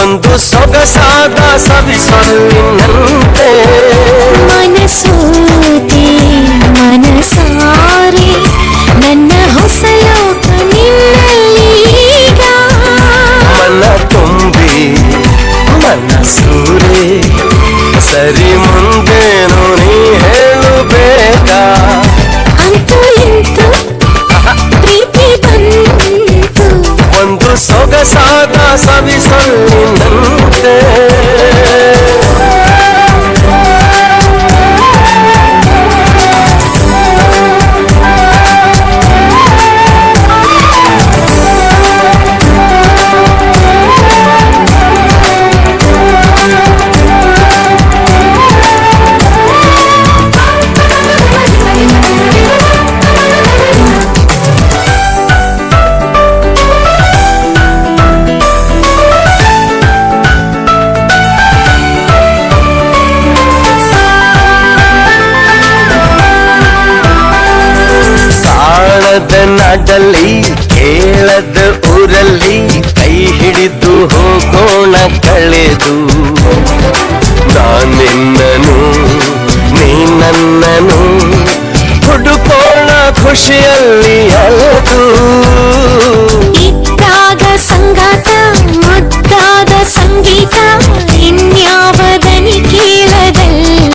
ಒಂದು ಸೊಗಸಾದ ಸವಿ ಸೊಲ್ಲಿನಂತೆ ಮನಸೋತೆ ಮನಸಾರೆ ನನ್ನ ಹೊಸ ಲೋಕ ನಿನ್ನಲ್ಲೀಗ ಮನ ತುಂಬಿ ಮನಸೂರೆ ಸರಿ ಹಾಡಲ್ಲಿ ಕೇಳದ ಊರಲ್ಲಿ ಕೈ ಹಿಡಿದು ಹೋಗೋಣ ಕಳೆದು. ನಾನೆನ್ನನು ನೀ ನನ್ನನು ಹುಡುಕೋಣ ಖುಷಿಯಲ್ಲಿ ಅಲ್ಲದು ಇದ್ದಾಗ ಸಂಗಾತ ಮುದ್ದಾದ ಸಂಗೀತ.